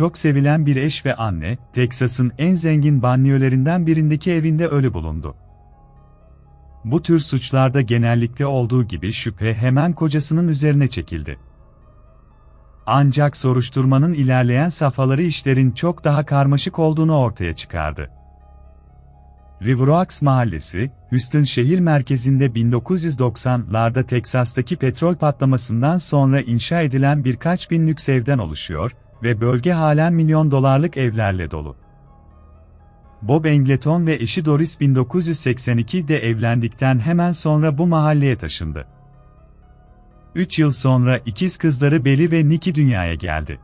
çok sevilen bir eş ve anne, Teksas'ın en zengin banliyölerinden birindeki evinde ölü bulundu. Bu tür suçlarda genellikle olduğu gibi şüphe hemen kocasının üzerine çekildi. Ancak soruşturmanın ilerleyen safhaları işlerin çok daha karmaşık olduğunu ortaya çıkardı. River Oaks Mahallesi, Houston şehir merkezinde 1990'larda Teksas'taki petrol patlamasından sonra inşa edilen birkaç bin lüks evden oluşuyor ve bölge halen milyon dolarlık evlerle dolu. Bob Engleton ve eşi Doris 1982'de evlendikten hemen sonra bu mahalleye taşındı. 3 yıl sonra ikiz kızları Belly ve Nikki dünyaya geldi.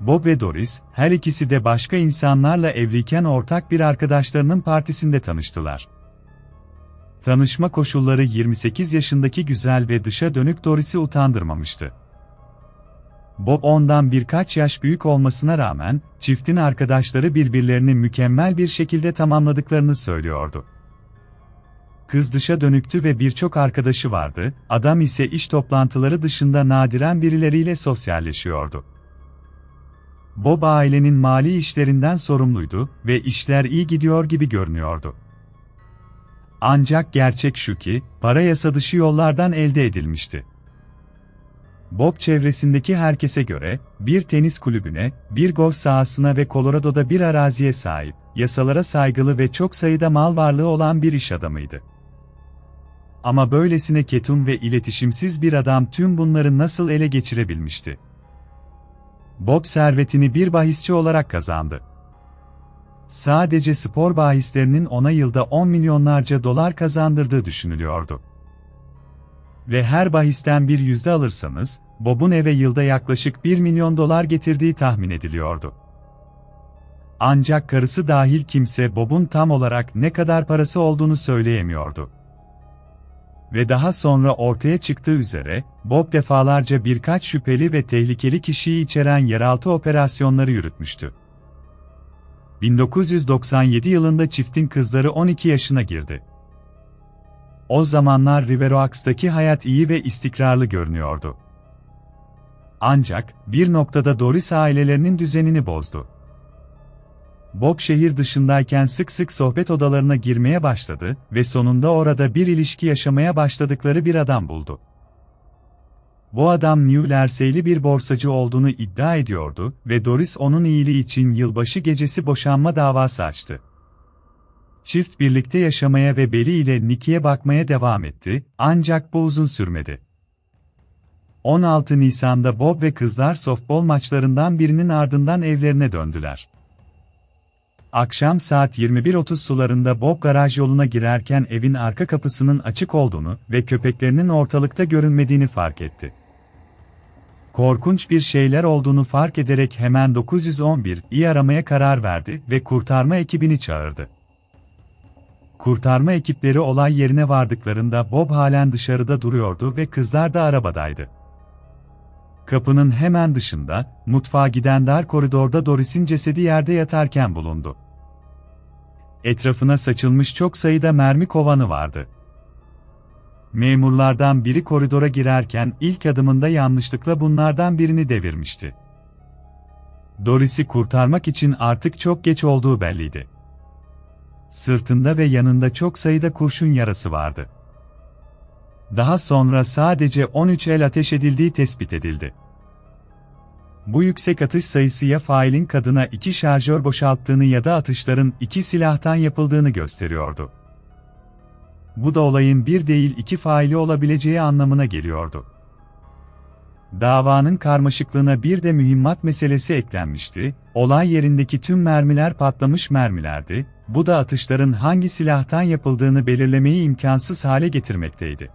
Bob ve Doris, her ikisi de başka insanlarla evliyken ortak bir arkadaşlarının partisinde tanıştılar. Tanışma koşulları 28 yaşındaki güzel ve dışa dönük Doris'i utandırmamıştı. Bob ondan birkaç yaş büyük olmasına rağmen, çiftin arkadaşları birbirlerini mükemmel bir şekilde tamamladıklarını söylüyordu. Kız dışa dönüktü ve birçok arkadaşı vardı, adam ise iş toplantıları dışında nadiren birileriyle sosyalleşiyordu. Bob ailenin mali işlerinden sorumluydu ve işler iyi gidiyor gibi görünüyordu. Ancak gerçek şu ki, para yasa dışı yollardan elde edilmişti. Bob çevresindeki herkese göre, bir tenis kulübüne, bir golf sahasına ve Colorado'da bir araziye sahip, yasalara saygılı ve çok sayıda mal varlığı olan bir iş adamıydı. Ama böylesine ketum ve iletişimsiz bir adam tüm bunları nasıl ele geçirebilmişti? Bob servetini bir bahisçi olarak kazandı. Sadece spor bahislerinin ona yılda 10 milyonlarca dolar kazandırdığı düşünülüyordu. Ve her bahisten bir yüzde alırsanız, Bob'un eve yılda yaklaşık 1 milyon dolar getirdiği tahmin ediliyordu. Ancak karısı dahil kimse Bob'un tam olarak ne kadar parası olduğunu söyleyemiyordu. Ve daha sonra ortaya çıktığı üzere, Bob defalarca birkaç şüpheli ve tehlikeli kişiyi içeren yeraltı operasyonları yürütmüştü. 1997 yılında çiftin kızları 12 yaşına girdi. O zamanlar River Oaks'taki hayat iyi ve istikrarlı görünüyordu. Ancak, bir noktada Doris ailelerinin düzenini bozdu. Bob şehir dışındayken sık sık sohbet odalarına girmeye başladı ve sonunda orada bir ilişki yaşamaya başladıkları bir adam buldu. Bu adam New Jersey'li bir borsacı olduğunu iddia ediyordu ve Doris onun iyiliği için yılbaşı gecesi boşanma davası açtı. Çift birlikte yaşamaya ve Beli ile Nicky'ye bakmaya devam etti, ancak bu uzun sürmedi. 16 Nisan'da Bob ve kızlar softbol maçlarından birinin ardından evlerine döndüler. Akşam saat 21.30 sularında Bob garaj yoluna girerken evin arka kapısının açık olduğunu ve köpeklerinin ortalıkta görünmediğini fark etti. Korkunç bir şeyler olduğunu fark ederek hemen 911 iyi aramaya karar verdi ve kurtarma ekibini çağırdı. Kurtarma ekipleri olay yerine vardıklarında Bob halen dışarıda duruyordu ve kızlar da arabadaydı. Kapının hemen dışında, mutfağa giden dar koridorda Doris'in cesedi yerde yatarken bulundu. Etrafına saçılmış çok sayıda mermi kovanı vardı. Memurlardan biri koridora girerken ilk adımında yanlışlıkla bunlardan birini devirmişti. Doris'i kurtarmak için artık çok geç olduğu belliydi. Sırtında ve yanında çok sayıda kurşun yarası vardı. Daha sonra sadece 13 el ateş edildiği tespit edildi. Bu yüksek atış sayısı ya failin kadına iki şarjör boşalttığını ya da atışların iki silahtan yapıldığını gösteriyordu. Bu da olayın bir değil iki faili olabileceği anlamına geliyordu. Davanın karmaşıklığına bir de mühimmat meselesi eklenmişti, olay yerindeki tüm mermiler patlamış mermilerdi, bu da atışların hangi silahtan yapıldığını belirlemeyi imkansız hale getirmekteydi.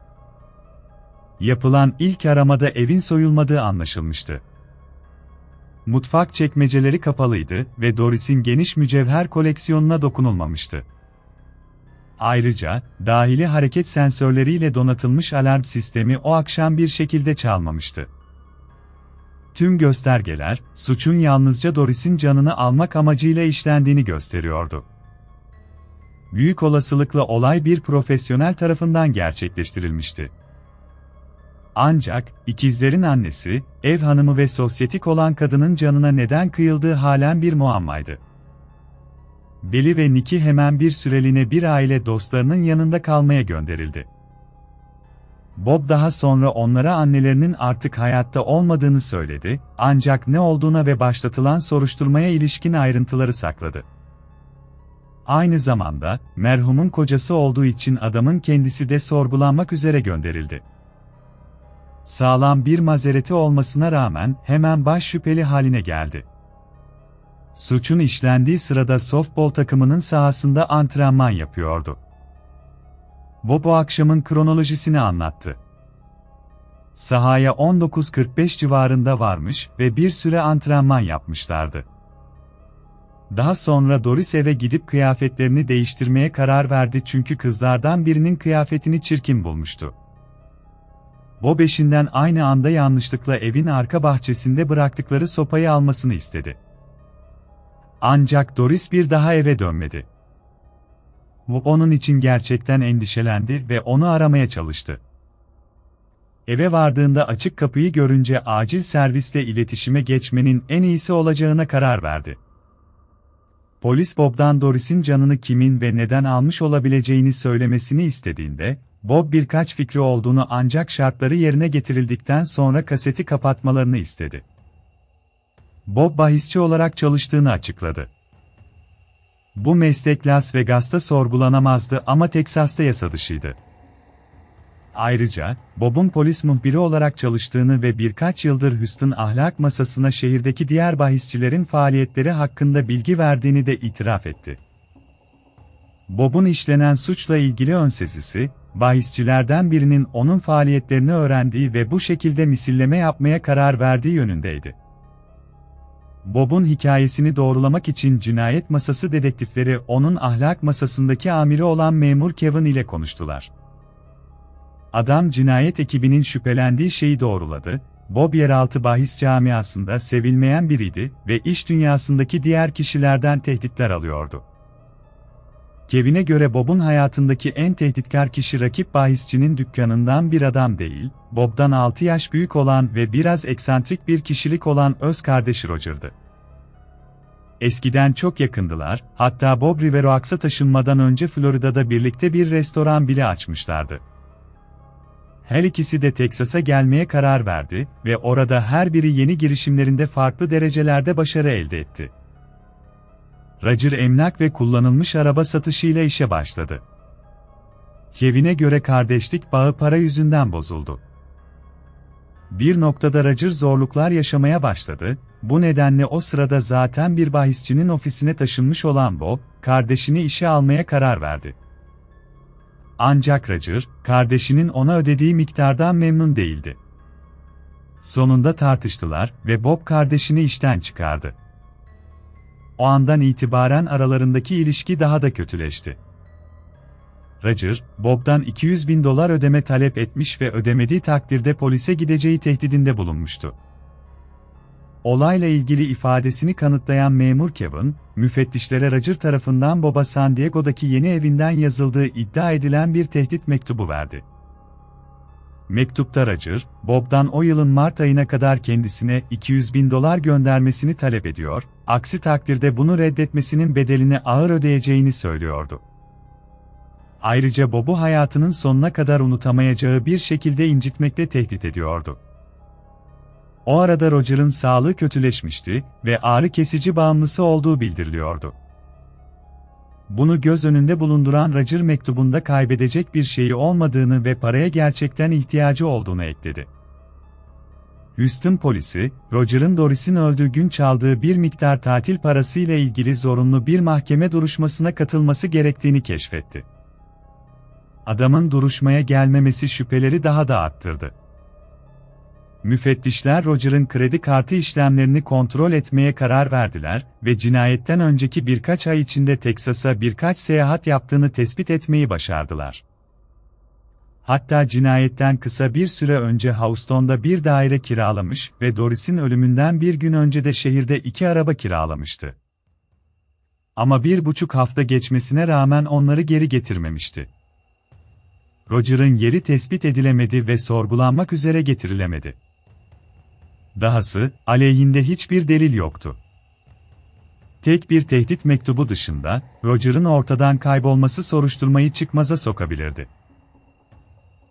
Yapılan ilk aramada evin soyulmadığı anlaşılmıştı. Mutfak çekmeceleri kapalıydı ve Doris'in geniş mücevher koleksiyonuna dokunulmamıştı. Ayrıca, dahili hareket sensörleriyle donatılmış alarm sistemi o akşam bir şekilde çalmamıştı. Tüm göstergeler, suçun yalnızca Doris'in canını almak amacıyla işlendiğini gösteriyordu. Büyük olasılıkla olay bir profesyonel tarafından gerçekleştirilmişti. Ancak, ikizlerin annesi, ev hanımı ve sosyetik olan kadının canına neden kıyıldığı halen bir muammaydı. Beli ve Nicky hemen bir süreliğine bir aile dostlarının yanında kalmaya gönderildi. Bob daha sonra onlara annelerinin artık hayatta olmadığını söyledi, ancak ne olduğuna ve başlatılan soruşturmaya ilişkin ayrıntıları sakladı. Aynı zamanda, merhumun kocası olduğu için adamın kendisi de sorgulanmak üzere gönderildi. Sağlam bir mazereti olmasına rağmen hemen baş şüpheli haline geldi. Suçun işlendiği sırada softbol takımının sahasında antrenman yapıyordu. Bob o akşamın kronolojisini anlattı. Sahaya 19.45 civarında varmış ve bir süre antrenman yapmışlardı. Daha sonra Doris eve gidip kıyafetlerini değiştirmeye karar verdi çünkü kızlardan birinin kıyafetini çirkin bulmuştu. Bob eşinden aynı anda yanlışlıkla evin arka bahçesinde bıraktıkları sopayı almasını istedi. Ancak Doris bir daha eve dönmedi. Bob onun için gerçekten endişelendi ve onu aramaya çalıştı. Eve vardığında açık kapıyı görünce acil servisle iletişime geçmenin en iyisi olacağına karar verdi. Polis Bob'dan Doris'in canını kimin ve neden almış olabileceğini söylemesini istediğinde, Bob birkaç fikri olduğunu ancak şartları yerine getirildikten sonra kaseti kapatmalarını istedi. Bob bahisçi olarak çalıştığını açıkladı. Bu meslek Las Vegas'ta sorgulanamazdı ama Teksas'ta yasa dışıydı. Ayrıca, Bob'un polis muhbiri olarak çalıştığını ve birkaç yıldır Houston ahlak masasına şehirdeki diğer bahisçilerin faaliyetleri hakkında bilgi verdiğini de itiraf etti. Bob'un işlenen suçla ilgili önsezisi, bahisçilerden birinin onun faaliyetlerini öğrendiği ve bu şekilde misilleme yapmaya karar verdiği yönündeydi. Bob'un hikayesini doğrulamak için cinayet masası dedektifleri onun ahlak masasındaki amiri olan memur Kevin ile konuştular. Adam cinayet ekibinin şüphelendiği şeyi doğruladı, Bob yeraltı bahis camiasında sevilmeyen biriydi ve iş dünyasındaki diğer kişilerden tehditler alıyordu. Kevin'e göre Bob'un hayatındaki en tehditkar kişi rakip bahisçinin dükkanından bir adam değil, Bob'dan 6 yaş büyük olan ve biraz eksantrik bir kişilik olan öz kardeşi Roger'dı. Eskiden çok yakındılar, hatta Bob Riveroax'a taşınmadan önce Florida'da birlikte bir restoran bile açmışlardı. Her ikisi de Teksas'a gelmeye karar verdi ve orada her biri yeni girişimlerinde farklı derecelerde başarı elde etti. Roger emlak ve kullanılmış araba satışıyla işe başladı. Kevin'e göre kardeşlik bağı para yüzünden bozuldu. Bir noktada Roger zorluklar yaşamaya başladı, bu nedenle o sırada zaten bir bahisçinin ofisine taşınmış olan Bob, kardeşini işe almaya karar verdi. Ancak Roger, kardeşinin ona ödediği miktardan memnun değildi. Sonunda tartıştılar ve Bob kardeşini işten çıkardı. O andan itibaren aralarındaki ilişki daha da kötüleşti. Roger, Bob'dan 200 bin dolar ödeme talep etmiş ve ödemediği takdirde polise gideceği tehdidinde bulunmuştu. Olayla ilgili ifadesini kanıtlayan memur Kevin, müfettişlere Roger tarafından Bob'a San Diego'daki yeni evinden yazıldığı iddia edilen bir tehdit mektubu verdi. Mektupta Roger, Bob'dan o yılın Mart ayına kadar kendisine 200 bin dolar göndermesini talep ediyor, aksi takdirde bunu reddetmesinin bedelini ağır ödeyeceğini söylüyordu. Ayrıca Bob'u hayatının sonuna kadar unutamayacağı bir şekilde incitmekle tehdit ediyordu. O arada Roger'ın sağlığı kötüleşmişti ve ağrı kesici bağımlısı olduğu bildiriliyordu. Bunu göz önünde bulunduran Roger mektubunda kaybedecek bir şeyi olmadığını ve paraya gerçekten ihtiyacı olduğunu ekledi. Houston polisi, Roger'ın Doris'in öldüğü gün çaldığı bir miktar tatil parası ile ilgili zorunlu bir mahkeme duruşmasına katılması gerektiğini keşfetti. Adamın duruşmaya gelmemesi şüpheleri daha da arttırdı. Müfettişler Roger'ın kredi kartı işlemlerini kontrol etmeye karar verdiler ve cinayetten önceki birkaç ay içinde Teksas'a birkaç seyahat yaptığını tespit etmeyi başardılar. Hatta cinayetten kısa bir süre önce Houston'da bir daire kiralamış ve Doris'in ölümünden bir gün önce de şehirde iki araba kiralamıştı. Ama bir buçuk hafta geçmesine rağmen onları geri getirmemişti. Roger'ın yeri tespit edilemedi ve sorgulanmak üzere getirilemedi. Dahası, aleyhinde hiçbir delil yoktu. Tek bir tehdit mektubu dışında, Roger'ın ortadan kaybolması soruşturmayı çıkmaza sokabilirdi.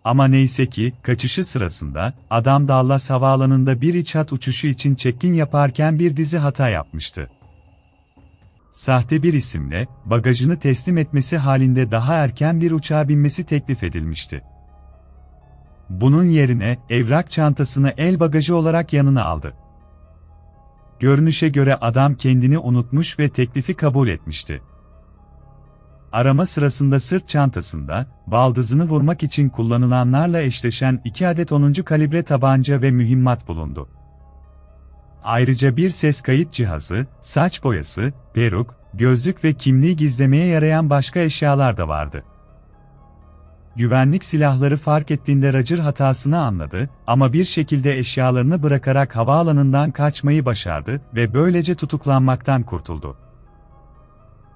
Ama neyse ki, kaçışı sırasında, adam Dallas havaalanında bir iç hat uçuşu için check-in yaparken bir dizi hata yapmıştı. Sahte bir isimle, bagajını teslim etmesi halinde daha erken bir uçağa binmesi teklif edilmişti. Bunun yerine, evrak çantasını el bagajı olarak yanına aldı. Görünüşe göre adam kendini unutmuş ve teklifi kabul etmişti. Arama sırasında sırt çantasında, baldızını vurmak için kullanılanlarla eşleşen iki adet 10. kalibre tabanca ve mühimmat bulundu. Ayrıca bir ses kayıt cihazı, saç boyası, peruk, gözlük ve kimliği gizlemeye yarayan başka eşyalar da vardı. Güvenlik silahları fark ettiğinde Roger hatasını anladı ama bir şekilde eşyalarını bırakarak havaalanından kaçmayı başardı ve böylece tutuklanmaktan kurtuldu.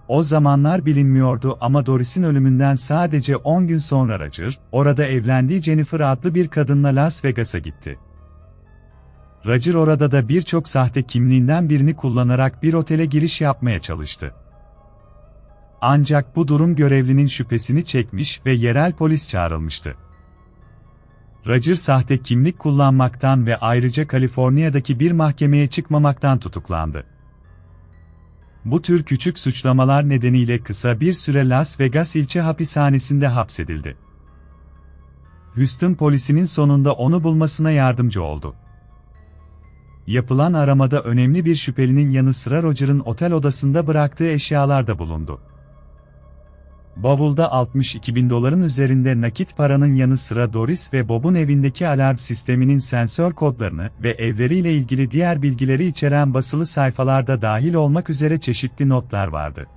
O zamanlar bilinmiyordu ama Doris'in ölümünden sadece 10 gün sonra Roger, orada evlendiği Jennifer adlı bir kadınla Las Vegas'a gitti. Roger orada da birçok sahte kimliğinden birini kullanarak bir otele giriş yapmaya çalıştı. Ancak bu durum görevlinin şüphesini çekmiş ve yerel polis çağrılmıştı. Roger sahte kimlik kullanmaktan ve ayrıca Kaliforniya'daki bir mahkemeye çıkmamaktan tutuklandı. Bu tür küçük suçlamalar nedeniyle kısa bir süre Las Vegas ilçe hapishanesinde hapsedildi. Houston polisinin sonunda onu bulmasına yardımcı oldu. Yapılan aramada önemli bir şüphelinin yanı sıra Roger'ın otel odasında bıraktığı eşyalar da bulundu. Bavulda 62 bin doların üzerinde nakit paranın yanı sıra Doris ve Bob'un evindeki alarm sisteminin sensör kodlarını ve evleriyle ilgili diğer bilgileri içeren basılı sayfalarda dahil olmak üzere çeşitli notlar vardı.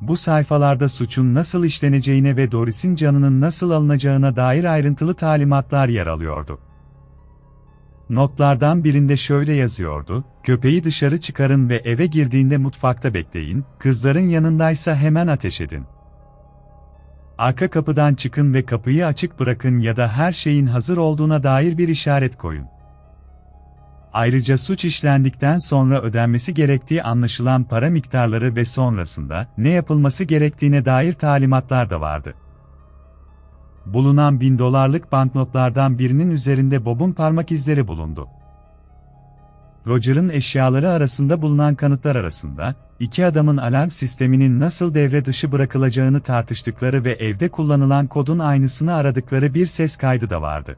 Bu sayfalarda suçun nasıl işleneceğine ve Doris'in canının nasıl alınacağına dair ayrıntılı talimatlar yer alıyordu. Notlardan birinde şöyle yazıyordu, köpeği dışarı çıkarın ve eve girdiğinde mutfakta bekleyin, kızların yanındaysa hemen ateş edin. Arka kapıdan çıkın ve kapıyı açık bırakın ya da her şeyin hazır olduğuna dair bir işaret koyun. Ayrıca suç işlendikten sonra ödenmesi gerektiği anlaşılan para miktarları ve sonrasında ne yapılması gerektiğine dair talimatlar da vardı bulunan bin dolarlık banknotlardan birinin üzerinde Bob'un parmak izleri bulundu. Roger'ın eşyaları arasında bulunan kanıtlar arasında, iki adamın alarm sisteminin nasıl devre dışı bırakılacağını tartıştıkları ve evde kullanılan kodun aynısını aradıkları bir ses kaydı da vardı.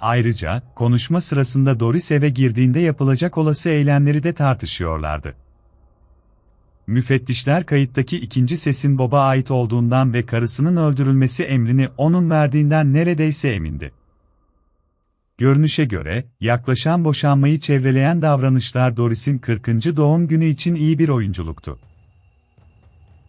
Ayrıca, konuşma sırasında Doris eve girdiğinde yapılacak olası eylemleri de tartışıyorlardı. Müfettişler kayıttaki ikinci sesin Bob'a ait olduğundan ve karısının öldürülmesi emrini onun verdiğinden neredeyse emindi. Görünüşe göre, yaklaşan boşanmayı çevreleyen davranışlar Doris'in 40. doğum günü için iyi bir oyunculuktu.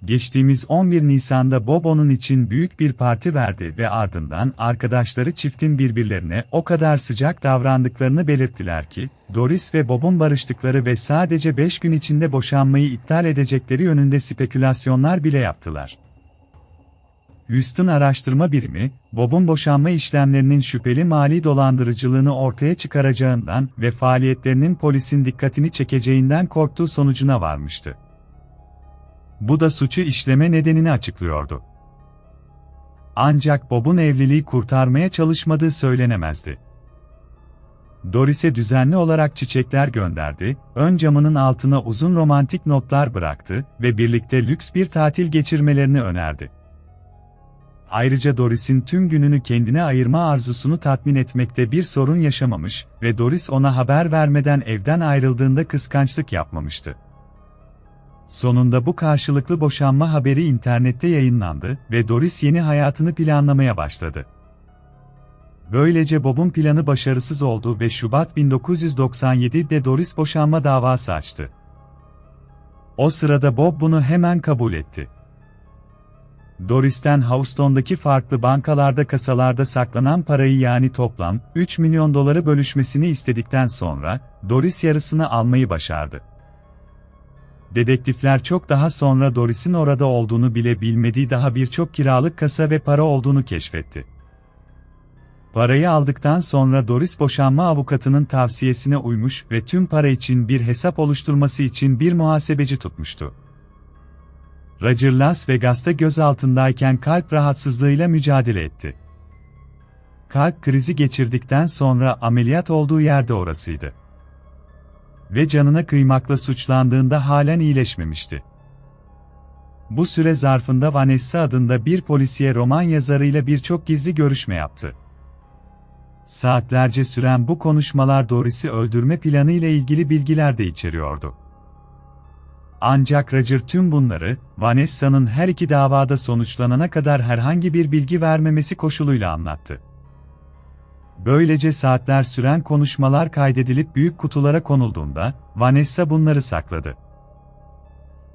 Geçtiğimiz 11 Nisan'da Bob onun için büyük bir parti verdi ve ardından arkadaşları çiftin birbirlerine o kadar sıcak davrandıklarını belirttiler ki, Doris ve Bob'un barıştıkları ve sadece 5 gün içinde boşanmayı iptal edecekleri yönünde spekülasyonlar bile yaptılar. Houston Araştırma Birimi, Bob'un boşanma işlemlerinin şüpheli mali dolandırıcılığını ortaya çıkaracağından ve faaliyetlerinin polisin dikkatini çekeceğinden korktuğu sonucuna varmıştı. Bu da suçu işleme nedenini açıklıyordu. Ancak Bob'un evliliği kurtarmaya çalışmadığı söylenemezdi. Doris'e düzenli olarak çiçekler gönderdi, ön camının altına uzun romantik notlar bıraktı ve birlikte lüks bir tatil geçirmelerini önerdi. Ayrıca Doris'in tüm gününü kendine ayırma arzusunu tatmin etmekte bir sorun yaşamamış ve Doris ona haber vermeden evden ayrıldığında kıskançlık yapmamıştı. Sonunda bu karşılıklı boşanma haberi internette yayınlandı ve Doris yeni hayatını planlamaya başladı. Böylece Bob'un planı başarısız oldu ve Şubat 1997'de Doris boşanma davası açtı. O sırada Bob bunu hemen kabul etti. Doris'ten Houston'daki farklı bankalarda kasalarda saklanan parayı yani toplam 3 milyon doları bölüşmesini istedikten sonra Doris yarısını almayı başardı. Dedektifler çok daha sonra Doris'in orada olduğunu bile bilmediği daha birçok kiralık kasa ve para olduğunu keşfetti. Parayı aldıktan sonra Doris boşanma avukatının tavsiyesine uymuş ve tüm para için bir hesap oluşturması için bir muhasebeci tutmuştu. Roger Las Vegas'ta gözaltındayken kalp rahatsızlığıyla mücadele etti. Kalp krizi geçirdikten sonra ameliyat olduğu yerde orasıydı. Ve canına kıymakla suçlandığında halen iyileşmemişti. Bu süre zarfında Vanessa adında bir polisiye roman yazarıyla birçok gizli görüşme yaptı. Saatlerce süren bu konuşmalar Doris'i öldürme planı ile ilgili bilgiler de içeriyordu. Ancak Roger tüm bunları, Vanessa'nın her iki davada sonuçlanana kadar herhangi bir bilgi vermemesi koşuluyla anlattı. Böylece saatler süren konuşmalar kaydedilip büyük kutulara konulduğunda, Vanessa bunları sakladı.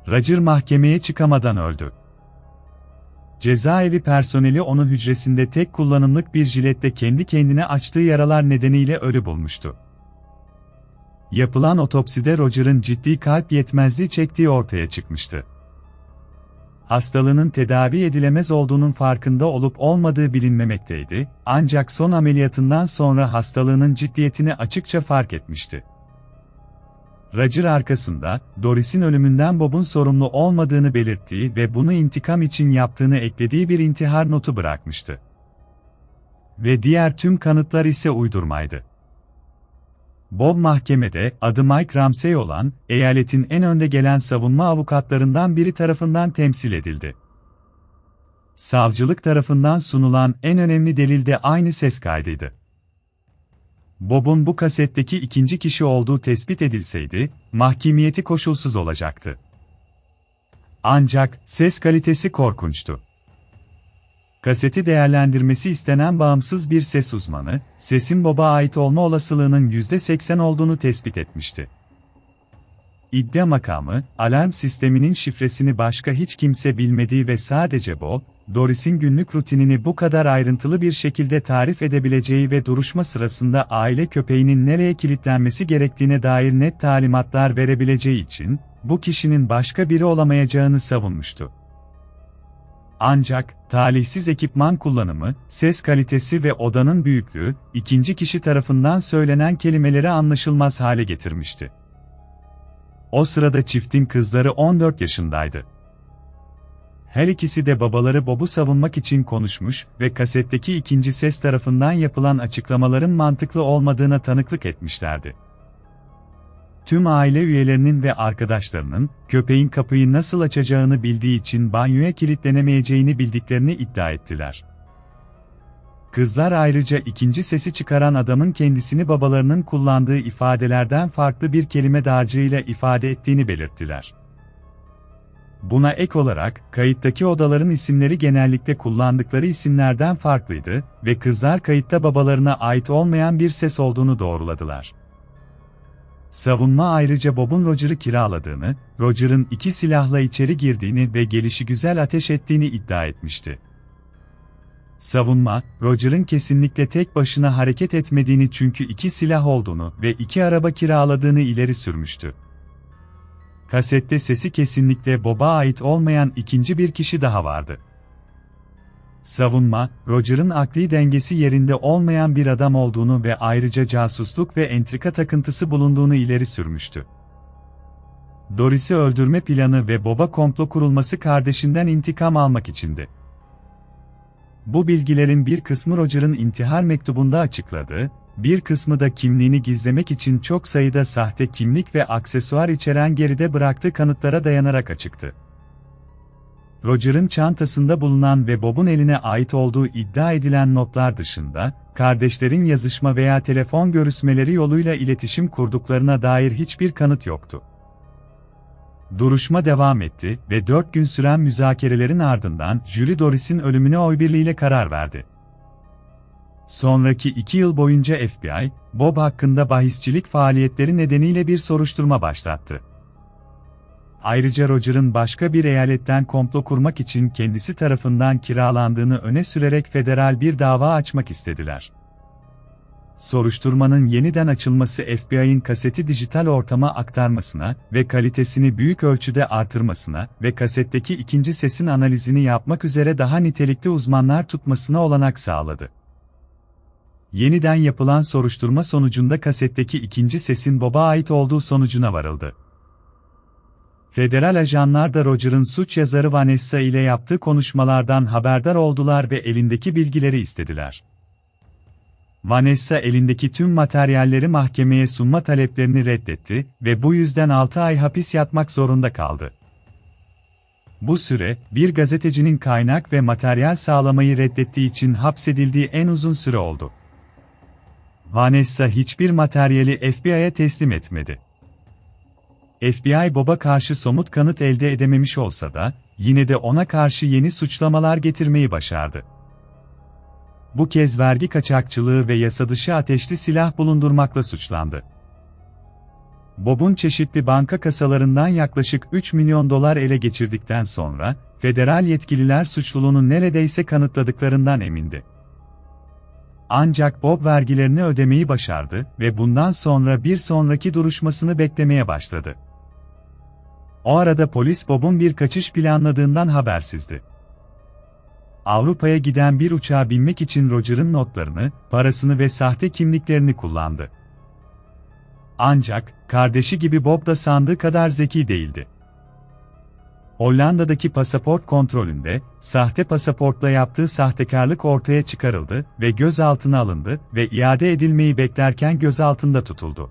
Roger mahkemeye çıkamadan öldü. Cezaevi personeli onu hücresinde tek kullanımlık bir jiletle kendi kendine açtığı yaralar nedeniyle ölü bulmuştu. Yapılan otopside Roger'ın ciddi kalp yetmezliği çektiği ortaya çıkmıştı. Hastalığının tedavi edilemez olduğunun farkında olup olmadığı bilinmemekteydi, ancak son ameliyatından sonra hastalığının ciddiyetini açıkça fark etmişti. Roger arkasında, Doris'in ölümünden Bob'un sorumlu olmadığını belirttiği ve bunu intikam için yaptığını eklediği bir intihar notu bırakmıştı. Ve diğer tüm kanıtlar ise uydurmaydı. Bob mahkemede, adı Mike Ramsey olan, eyaletin en önde gelen savunma avukatlarından biri tarafından temsil edildi. Savcılık tarafından sunulan en önemli delil de aynı ses kaydıydı. Bob'un bu kasetteki ikinci kişi olduğu tespit edilseydi, mahkemiyeti koşulsuz olacaktı. Ancak ses kalitesi korkunçtu. Kaseti değerlendirmesi istenen bağımsız bir ses uzmanı, sesin Bob'a ait olma olasılığının %80 olduğunu tespit etmişti. İddia makamı, alarm sisteminin şifresini başka hiç kimse bilmediği ve sadece Bob, Doris'in günlük rutinini bu kadar ayrıntılı bir şekilde tarif edebileceği ve duruşma sırasında aile köpeğinin nereye kilitlenmesi gerektiğine dair net talimatlar verebileceği için, bu kişinin başka biri olamayacağını savunmuştu. Ancak, talihsiz ekipman kullanımı, ses kalitesi ve odanın büyüklüğü, ikinci kişi tarafından söylenen kelimeleri anlaşılmaz hale getirmişti. O sırada çiftin kızları 14 yaşındaydı. Her ikisi de babaları Bob'u savunmak için konuşmuş ve kasetteki ikinci ses tarafından yapılan açıklamaların mantıklı olmadığına tanıklık etmişlerdi. Tüm aile üyelerinin ve arkadaşlarının, köpeğin kapıyı nasıl açacağını bildiği için banyoya kilitlenemeyeceğini bildiklerini iddia ettiler. Kızlar ayrıca ikinci sesi çıkaran adamın kendisini babalarının kullandığı ifadelerden farklı bir kelime dağarcığıyla ifade ettiğini belirttiler. Buna ek olarak, kayıttaki odaların isimleri genellikle kullandıkları isimlerden farklıydı ve kızlar kayıtta babalarına ait olmayan bir ses olduğunu doğruladılar. Savunma ayrıca Bob'un Roger'ı kiraladığını, Roger'ın iki silahla içeri girdiğini ve gelişi güzel ateş ettiğini iddia etmişti. Savunma, Roger'ın kesinlikle tek başına hareket etmediğini çünkü iki silah olduğunu ve iki araba kiraladığını ileri sürmüştü. Kasette sesi kesinlikle Bob'a ait olmayan ikinci bir kişi daha vardı. Savunma, Roger'ın akli dengesi yerinde olmayan bir adam olduğunu ve ayrıca casusluk ve entrika takıntısı bulunduğunu ileri sürmüştü. Doris'i öldürme planı ve Bob'a komplo kurulması kardeşinden intikam almak içindi. Bu bilgilerin bir kısmı Roger'ın intihar mektubunda açıkladığı, bir kısmı da kimliğini gizlemek için çok sayıda sahte kimlik ve aksesuar içeren geride bıraktığı kanıtlara dayanarak açıktı. Roger'ın çantasında bulunan ve Bob'un eline ait olduğu iddia edilen notlar dışında, kardeşlerin yazışma veya telefon görüşmeleri yoluyla iletişim kurduklarına dair hiçbir kanıt yoktu. Duruşma devam etti ve dört gün süren müzakerelerin ardından jüri Doris'in ölümüne oy birliğiyle karar verdi. Sonraki iki yıl boyunca FBI, Bob hakkında bahisçilik faaliyetleri nedeniyle bir soruşturma başlattı. Ayrıca Roger'ın başka bir eyaletten komplo kurmak için kendisi tarafından kiralandığını öne sürerek federal bir dava açmak istediler. soruşturmanın yeniden açılması FBI'ın kaseti dijital ortama aktarmasına ve kalitesini büyük ölçüde artırmasına ve kasetteki ikinci sesin analizini yapmak üzere daha nitelikli uzmanlar tutmasına olanak sağladı. Yeniden yapılan soruşturma sonucunda kasetteki ikinci sesin Bob'a ait olduğu sonucuna varıldı. Federal ajanlar da Roger'ın suç yazarı Vanessa ile yaptığı konuşmalardan haberdar oldular ve elindeki bilgileri istediler. Vanessa elindeki tüm materyalleri mahkemeye sunma taleplerini reddetti ve bu yüzden 6 ay hapis yatmak zorunda kaldı. Bu süre, bir gazetecinin kaynak ve materyal sağlamayı reddettiği için hapsedildiği en uzun süre oldu. Vanessa hiçbir materyali FBI'ye teslim etmedi. FBI Bob'a karşı somut kanıt elde edememiş olsa da, yine de ona karşı yeni suçlamalar getirmeyi başardı. Bu kez vergi kaçakçılığı ve yasadışı ateşli silah bulundurmakla suçlandı. Bob'un çeşitli banka kasalarından yaklaşık 3 milyon dolar ele geçirdikten sonra, federal yetkililer suçluluğunu neredeyse kanıtladıklarından emindi. Ancak Bob vergilerini ödemeyi başardı ve bundan sonra bir sonraki duruşmasını beklemeye başladı. O arada polis Bob'un bir kaçış planladığından habersizdi. Avrupa'ya giden bir uçağa binmek için Roger'ın notlarını, parasını ve sahte kimliklerini kullandı. Ancak, kardeşi gibi Bob da sandığı kadar zeki değildi. Hollanda'daki pasaport kontrolünde, sahte pasaportla yaptığı sahtekarlık ortaya çıkarıldı ve gözaltına alındı ve iade edilmeyi beklerken gözaltında tutuldu.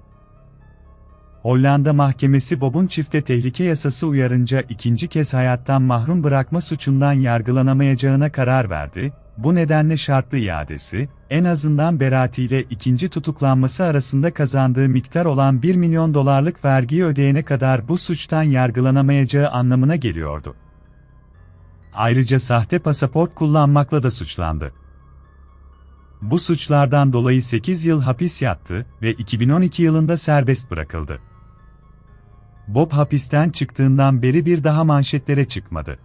Hollanda Mahkemesi Bob'un çifte tehlike yasası uyarınca ikinci kez hayattan mahrum bırakma suçundan yargılanamayacağına karar verdi, bu nedenle şartlı iadesi, en azından beraatiyle ikinci tutuklanması arasında kazandığı miktar olan 1 milyon dolarlık vergiyi ödeyene kadar bu suçtan yargılanamayacağı anlamına geliyordu. Ayrıca sahte pasaport kullanmakla da suçlandı. Bu suçlardan dolayı 8 yıl hapis yattı ve 2012 yılında serbest bırakıldı. Bob hapisten çıktığından beri bir daha manşetlere çıkmadı.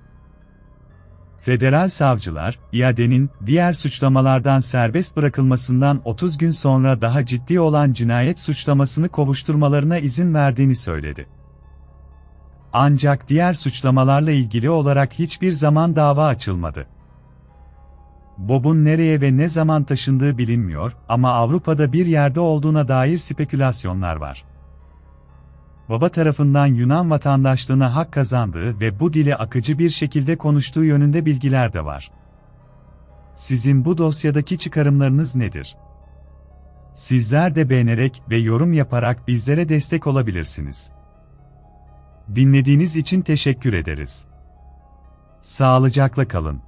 Federal savcılar, iadenin diğer suçlamalardan serbest bırakılmasından 30 gün sonra daha ciddi olan cinayet suçlamasını kovuşturmalarına izin verdiğini söyledi. Ancak diğer suçlamalarla ilgili olarak hiçbir zaman dava açılmadı. Bob'un nereye ve ne zaman taşındığı bilinmiyor ama Avrupa'da bir yerde olduğuna dair spekülasyonlar var baba tarafından Yunan vatandaşlığına hak kazandığı ve bu dili akıcı bir şekilde konuştuğu yönünde bilgiler de var. Sizin bu dosyadaki çıkarımlarınız nedir? Sizler de beğenerek ve yorum yaparak bizlere destek olabilirsiniz. Dinlediğiniz için teşekkür ederiz. Sağlıcakla kalın.